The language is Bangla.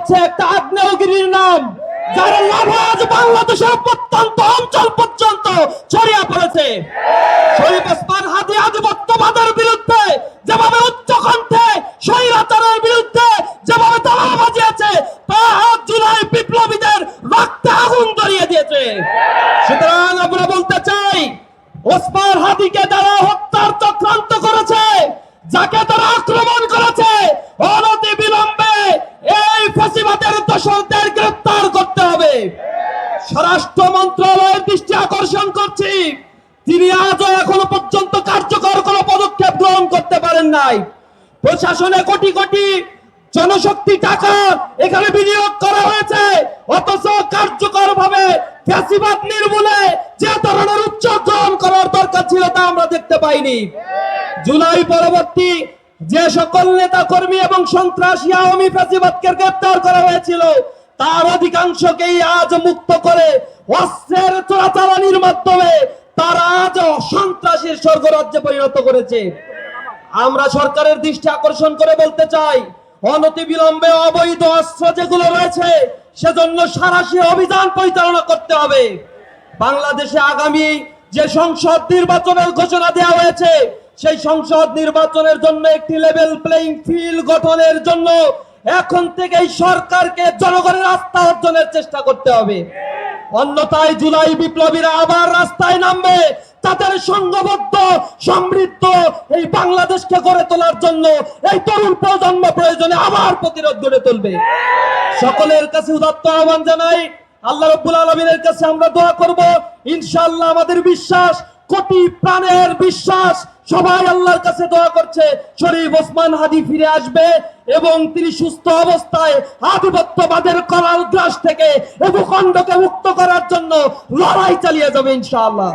হচ্ছে একটা আগ্নেয়গিরির নাম, যার লাভা আজ বাংলাদেশের প্রত্যন্ত অঞ্চল পর্যন্ত ছড়িয়ে পড়েছে। শরীফ ওসমান হাদি আধিপত্যবাদের বিরুদ্ধে যেভাবে উচ্চ কণ্ঠে স্বৈরাচারের বিরুদ্ধে যেভাবে তালা বাজিয়েছে, তা জুলাই বিপ্লবীদের রক্তে আগুন ধরিয়ে দিয়েছে। সুতরাং আমরা বলতে চাই, ওসমান হাদিকে যারা হত্যার স্বরাষ্ট্র মন্ত্রণালয়ের দৃষ্টি আকর্ষণ করছি। তিনি আজও এখনও পর্যন্ত কার্যকর কোনো পদক্ষেপ গ্রহণ করতে পারেন নাই। প্রশাসনে কোটি কোটি জনশক্তি টাকা এখানে বিনিয়োগ করা হয়েছে। অথচ কার্যকর ভাবে ফ্যাসিবাদ নির্মূলে যে ধরনের উচ্চ গ্রহণ করার দরকার ছিল তা আমরা দেখতে পাইনি। জুলাই পরবর্তী যে সকল নেতা কর্মী এবং সন্ত্রাসী আওয়ামী ফ্যাসিবাদকে গ্রেপ্তার করা হয়েছিল তার অধিকাংশকেই আজ মুক্ত করে অস্ত্রের চোরাচালানির মাধ্যমে তারা আজ সন্ত্রাসীর স্বর্গরাজ্যে পরিণত করেছে। আমরা সরকারের দৃষ্টি আকর্ষণ করে বলতে চাই অনতি বিলম্বে অবৈধ অস্ত্র যেগুলো রয়েছে, সেজন্য সারাশি অভিযান পরিচালনা করতে হবে। বাংলাদেশে আগামী যে সংসদ নির্বাচনের ঘোষণা দেওয়া হয়েছে, সেই সংসদ নির্বাচনের জন্য একটি লেভেল প্লেইং ফিল্ড গঠনের জন্য এখন থেকেই সরকারকে জনগণের আস্থা অর্জনের চেষ্টা করতে হবে। অন্যথায় জুলাই বিপ্লবীরা আবার রাস্তায় নামবে। তাদের সংঘবদ্ধ, সমৃদ্ধ এই বাংলাদেশকে গড়ে তোলার জন্য এই তরুণ প্রজন্ম প্রয়োজনে আবার প্রতিরোধ গড়ে তুলবে। সকলের কাছে উদাত্ত আহ্বান জানাই। আল্লাহ রব্বুল আলমিনের কাছে আমরা দোয়া করব। ইনশাল্লাহ আমাদের বিশ্বাস, কোটি প্রাণের বিশ্বাস সবাই আল্লাহর কাছে দোয়া করছে, শরীফ ওসমান হাদি ফিরে আসবে এবং তিনি সুস্থ অবস্থায় আধিপত্যবাদের করাল গ্রাস থেকে এ ভূখণ্ডকে মুক্ত করার জন্য লড়াই চালিয়ে যাবে ইনশাআল্লাহ।